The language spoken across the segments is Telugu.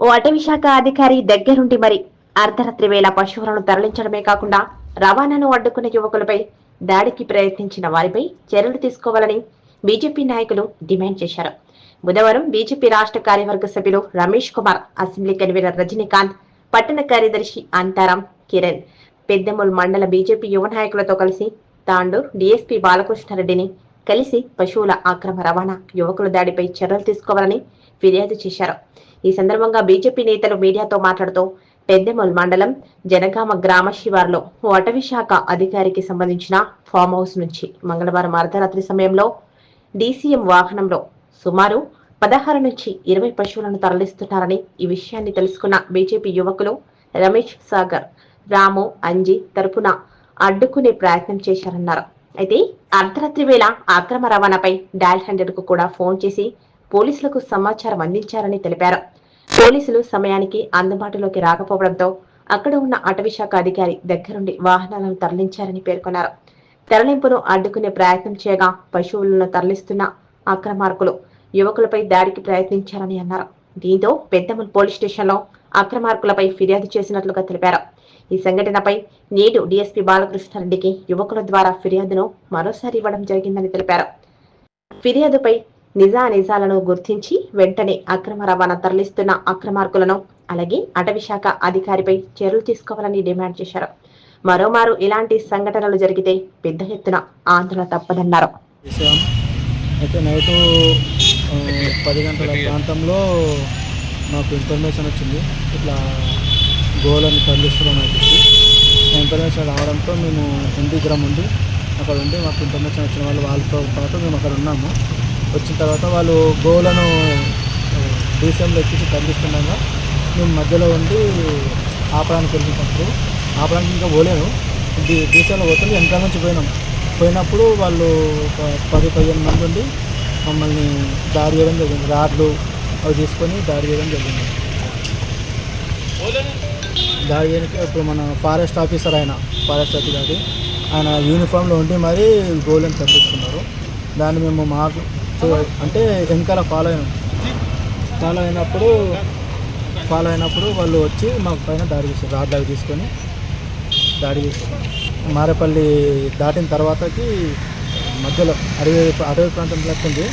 ఓ అటవీ శాఖ అధికారి దగ్గరుండి మరి అర్ధరాత్రి వేళ పశువులను తరలించడమే కాకుండా రవాణాను అడ్డుకున్న యువకులపై దాడికి ప్రయత్నించిన వారిపై చర్యలు తీసుకోవాలని బీజేపీ నాయకులు డిమాండ్ చేశారు. బుధవారం బీజేపీ రాష్ట్ర కార్యవర్గ సభ్యులు రమేష్ కుమార్ అసెంబ్లీ కన్వీనర్ రజనీకాంత్ పట్టణ కార్యదర్శి అంతారాం కిరణ్ పెద్దమూల్ మండల బీజేపీ యువ నాయకులతో కలిసి తాండూర్ డీఎస్పీ బాలకృష్ణారెడ్డిని కలిసి పశువుల అక్రమ రవాణా యువకుల దాడిపై చర్యలు తీసుకోవాలని ఫిర్యాదు చేశారు. ఈ సందర్భంగా బీజేపీ నేతలు మీడియాతో మాట్లాడుతూ పెద్దెమల్ మండలం జనగామ గ్రామ శివార్లో ఓ అటవీ శాఖ అధికారికి సంబంధించిన ఫామ్ హౌస్ నుంచి మంగళవారం అర్ధరాత్రి సమయంలో డీసీఎం వాహనంలో సుమారు పదహారు నుంచి ఇరవై పశువులను తరలిస్తున్నారని ఈ విషయాన్ని తెలుసుకున్న బీజేపీ యువకులు రమేష్ సాగర్ రాము అంజి తరపున అడ్డుకునే ప్రయత్నం చేశారన్నారు. అయితే అర్ధరాత్రి వేళ అక్రమ రవాణాపై డాల్ హండ్రెడ్కు కూడా ఫోన్ చేసి పోలీసులకు సమాచారం అందించారని తెలిపారు. పోలీసులు సమయానికి అందుబాటులోకి రాకపోవడంతో అక్కడ ఉన్న అటవీశాఖ అధికారి దగ్గరుండి వాహనాలను తరలించారని పేర్కొన్నారు. తరలింపును అడ్డుకునే ప్రయత్నం చేయగా పశువులను తరలిస్తున్న అక్రమార్కులు యువకులపై దాడికి ప్రయత్నించారని అన్నారు. దీంతో పెద్దమల్ పోలీస్ స్టేషన్లో అక్రమార్కులపై ఫిర్యాదు చేసినట్లుగా తెలిపారు. ఈ సంఘటనపై నేడు డీఎస్పీ బాలకృష్ణారెడ్డికి యువకుల ద్వారా ఫిర్యాదును మరోసారి ఇవ్వడం జరిగిందని తెలిపారు. ఫిర్యాదుపై నిజా నిజాలను గుర్తించి వెంటనే అక్రమ రవాణా తరలిస్తున్న అక్రమార్కులను అలాగే అటవీ శాఖ అధికారిపై చర్యలు తీసుకోవాలని డిమాండ్ చేశారు. మరోమారు ఇలాంటి సంఘటనలు జరిగితే పెద్ద ఎత్తున ఆందోళన తప్పదన్నారు. అయితే నైటు పది గంటల ప్రాంతంలో మాకు ఇన్ఫర్మేషన్ వచ్చింది. ఇట్లా గోలను తరలిస్తున్నామని చెప్పి ఇన్ఫర్మేషన్ రావడంతో మేము ఎన్టీ గ్రామ్ ఉండి అక్కడ ఉండి మాకు ఇన్ఫర్మేషన్ వచ్చిన వాళ్ళు వాళ్ళతో పాటు మేము అక్కడ ఉన్నాము. వచ్చిన తర్వాత వాళ్ళు గోలను డీసీఎంలో ఎక్కించి తరలిస్తుండగా మేము మధ్యలో ఉండి ఆపడానికి వెళ్ళినప్పుడు ఆపడానికి ఇంకా పోలేను డీసీఎంలో పోతుంది ఎంత నుంచి పోయినాం. పోయినప్పుడు వాళ్ళు ఒక పది పదిహేను మంది ఉండి మమ్మల్ని దాడి చేయడం జరిగింది. రాడ్లు అవి తీసుకొని దాడి చేయడం జరిగింది. దాడి చేయడానికి ఇప్పుడు మన ఫారెస్ట్ ఆఫీసర్ ఆయన ఫారెస్ట్ అధికారి ఆయన యూనిఫామ్లో ఉండి మరీ గోల్ని తప్పిస్తున్నారు దాన్ని మేము మాకు అంటే వెనకాల ఫాలో అయినాం ఫాలో అయినప్పుడు ఫాలో అయినప్పుడు వాళ్ళు వచ్చి మా పైన దాడి చేశారు. రాడ్ అవి తీసుకొని దాడి చేశారు మారేపల్లి దాటిన తర్వాతకి మధ్యలో అడవి అడవి ప్రాంతం లెక్క ఉంది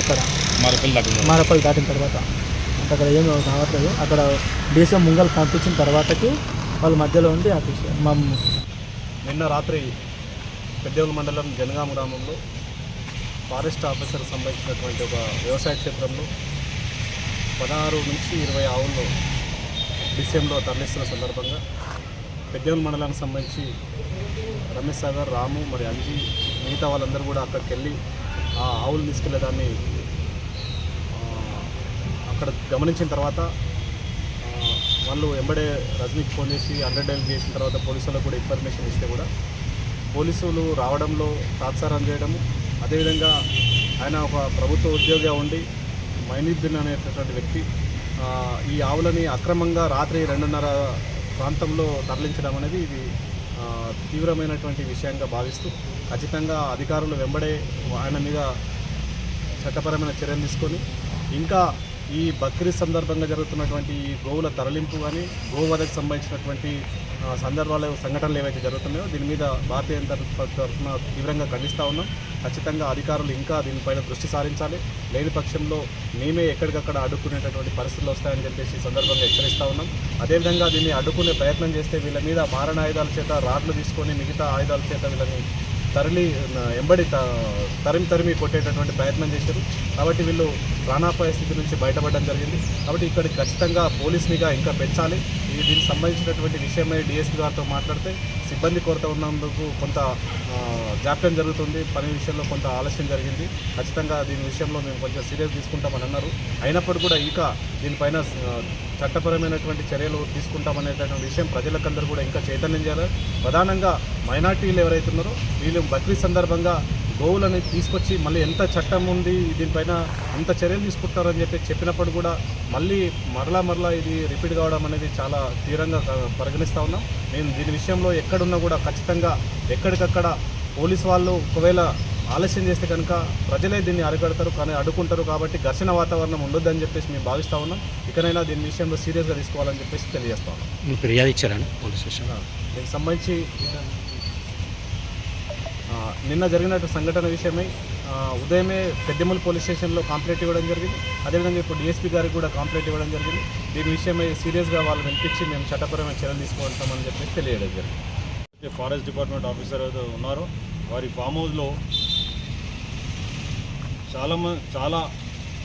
అక్కడ. మరపల్లి దాటిన తర్వాత. అక్కడ ఏమి రావట్లేదు. అక్కడ డీసీఎం ముంగల్ పంపించిన తర్వాతకి వాళ్ళు మధ్యలో ఉండి ఆపేసి మా నిన్న రాత్రి పెద్దోల మండలం జనగామ గ్రామంలో ఫారెస్ట్ ఆఫీసర్ సంబంధించినటువంటి ఒక వ్యవసాయ క్షేత్రంలో పదహారు నుంచి ఇరవై ఆవుల్లో డిసెంబర్లో తరలిస్తున్న సందర్భంగా పెద్దోల మండలానికి సంబంధించి రమేష్ సాగర్ రాము మరి అంజీ మిగతా వాళ్ళందరూ కూడా అక్కడికి వెళ్ళి ఆ ఆవులు తీసుకెళ్ళేదాన్ని అక్కడ గమనించిన తర్వాత వాళ్ళు వెంబడే రజనీకి ఫోన్ చేసి హండ్రెడ్ డైల్ చేసిన తర్వాత పోలీసులకు కూడా ఇన్ఫర్మేషన్ ఇస్తే కూడా పోలీసులు రావడంలో తాత్సారం చేయడము అదేవిధంగా ఆయన ఒక ప్రభుత్వ ఉద్యోగిగా ఉండి మైనుద్దీన్ అనేటటువంటి వ్యక్తి ఈ ఆవులని అక్రమంగా రాత్రి రెండున్నర ప్రాంతంలో తరలించడం అనేది ఇది తీవ్రమైనటువంటి విషయంగా భావిస్తూ ఖచ్చితంగా అధికారులు వెంబడే ఆయన మీద చట్టపరమైన చర్యలు తీసుకొని ఇంకా ఈ బక్రీద్ సందర్భంగా జరుగుతున్నటువంటి ఈ గోవుల తరలింపు కానీ గోవధకు సంబంధించినటువంటి సందర్భాలు సంఘటనలు ఏవైతే జరుగుతున్నాయో దీని మీద భారతీయ జనతా తరఫున తీవ్రంగా ఖండిస్తూ ఉన్నాం. ఖచ్చితంగా అధికారులు ఇంకా దీనిపైన దృష్టి సారించాలి. లేని పక్షంలో మేమే ఎక్కడికక్కడ అడ్డుకునేటటువంటి పరిస్థితులు వస్తాయని చెప్పేసి సందర్భంగా హెచ్చరిస్తూ ఉన్నాం. అదేవిధంగా దీన్ని అడ్డుకునే ప్రయత్నం చేస్తే వీళ్ళ మీద మారణ ఆయుధాల చేత రాడ్లు తీసుకొని మిగతా ఆయుధాల చేత వీళ్ళని తరలి ఎంబడి త- తరిమి తరిమి కొట్టేటటువంటి ప్రయత్నం చేశారు. కాబట్టి వీళ్ళు ప్రాణాపాయ స్థితి నుంచి బయటపడడం జరిగింది. కాబట్టి ఇక్కడ ఖచ్చితంగా పోలీస్నిగా ఇంకా పెంచాలి. ఇది దీనికి సంబంధించినటువంటి విషయమై డిఎస్పీ గారితో మాట్లాడితే సిబ్బంది కొరత ఉన్నందుకు కొంత జాప్యం జరుగుతుంది. పని విషయంలో కొంత ఆలస్యం జరిగింది. ఖచ్చితంగా దీని విషయంలో మేము కొంచెం సీరియస్ తీసుకుంటామని అన్నారు. అయినప్పటికీ కూడా ఇంకా దీనిపైన చట్టపరమైనటువంటి చర్యలు తీసుకుంటామనేటటువంటి విషయం ప్రజలకందరూ కూడా ఇంకా చైతన్యం చేయాలి. ప్రధానంగా మైనార్టీలు ఎవరైతే ఉన్నారో వీళ్ళు బక్రీద్ సందర్భంగా గోవులని తీసుకొచ్చి మళ్ళీ ఎంత చట్టం ఉంది దీనిపైన ఎంత చర్యలు తీసుకుంటారని చెప్పి చెప్పినప్పుడు కూడా మళ్ళీ మరలా మరలా ఇది రిపీట్ కావడం అనేది చాలా తీవ్రంగా పరిగణిస్తూ ఉన్నాం. మేము దీని విషయంలో ఎక్కడున్నా కూడా ఖచ్చితంగా ఎక్కడికక్కడ పోలీస్ వాళ్ళు ఒకవేళ ఆలస్యం చేస్తే కనుక ప్రజలే దీన్ని అరికడతారు కానీ అడ్డుకుంటారు కాబట్టి ఘర్షణ వాతావరణం ఉండొద్దని చెప్పేసి మేము భావిస్తా ఉన్నాం. ఇకనైనా దీని విషయంలో సీరియస్గా తీసుకోవాలని చెప్పేసి తెలియజేస్తా ఉన్నాం. మీరు ఫిర్యాదు ఇచ్చారని పోలీస్ స్టేషన్. దీనికి సంబంధించి నిన్న జరిగిన సంఘటన విషయమై ఉదయమే పెద్దెమ్మల పోలీస్ స్టేషన్లో కంప్లైంట్ ఇవ్వడం జరిగింది. అదేవిధంగా ఇప్పుడు డిఎస్పీ గారికి కూడా కంప్లైంట్ ఇవ్వడం జరిగింది. దీని విషయమై సీరియస్గా వాళ్ళు వినిపించి మేము చట్టపరమైన చర్యలు తీసుకుంటామని చెప్పేసి తెలియడం జరిగింది. ఫారెస్ట్ డిపార్ట్మెంట్ ఆఫీసర్ ఏదో ఉన్నారో. వారి ఫామ్ హౌస్లో చాలా చాలా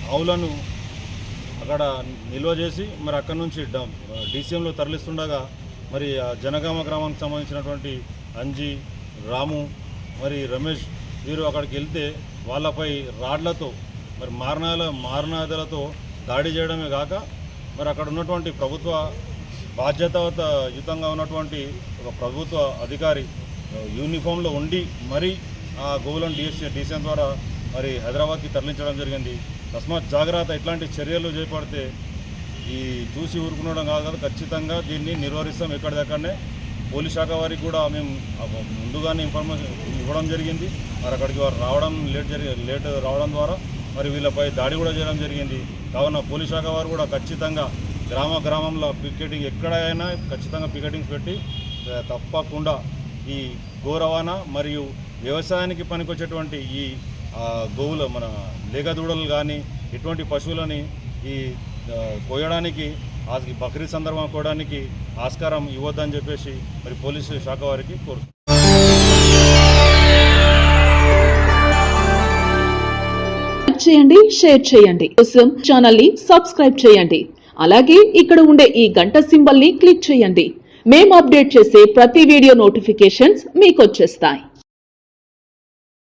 ఆవులను అక్కడ నిల్వ చేసి మరి అక్కడ నుంచి డీసీఎంలో తరలిస్తుండగా మరి జనగామ గ్రామానికి సంబంధించినటువంటి అంజి రాము మరి రమేష్ వీరు అక్కడికి వెళ్తే వాళ్ళపై రాడ్లతో మరి మారణాల మారణాదలతో దాడి చేయడమే కాక మరి అక్కడ ఉన్నటువంటి ప్రభుత్వ బాధ్యతాయుతంగా ఉన్నటువంటి ఒక ప్రభుత్వ అధికారి యూనిఫామ్లో ఉండి మరి ఆ గోవులను డిఎస్సీ డీసీఎం ద్వారా మరి హైదరాబాద్కి తరలించడం జరిగింది. తస్మాత్ జాగ్రత్త ఇట్లాంటి చర్యలు చేపడితే ఈ చూసి ఊరుకునడం కాదు కదా ఖచ్చితంగా దీన్ని నిర్వహిస్తాం ఎక్కడిదక్కడనే పోలీస్ శాఖ వారికి కూడా మేము ముందుగానే ఇన్ఫర్మేషన్ ఇవ్వడం జరిగింది. మరి అక్కడికి వారు రావడం లేట్ జరిగి లేట్ రావడం ద్వారా మరి వీళ్ళపై దాడి కూడా చేయడం జరిగింది. కావున పోలీస్ శాఖ వారు కూడా ఖచ్చితంగా గ్రామ గ్రామంలో పికెటింగ్ ఎక్కడైనా ఖచ్చితంగా పికెటింగ్స్ పెట్టి తప్పకుండా ఈ గో రవాణా మరియు వ్యవసాయానికి పనికొచ్చేటువంటి ఈ గోవుల మన లేగదూడలు కానీ ఇటువంటి పశువులని ఈ కోయడానికి బక్రీద్ సందర్భం కోయడానికి ఆస్కారం ఇవ్వద్దని చెప్పేసి మరి పోలీసు శాఖ వారికి కోరుతున్నాను చేయండి షేర్ చేయండి. కోసం ఛానల్ని సబ్స్క్రైబ్ చేయండి. అలాగే ఇక్కడ ఉండే ఈ గంట సింబల్ని క్లిక్ చేయండి. మేము అప్డేట్ చేసే ప్రతి వీడియో నోటిఫికేషన్స్ మీకు వచ్చేస్తాయి.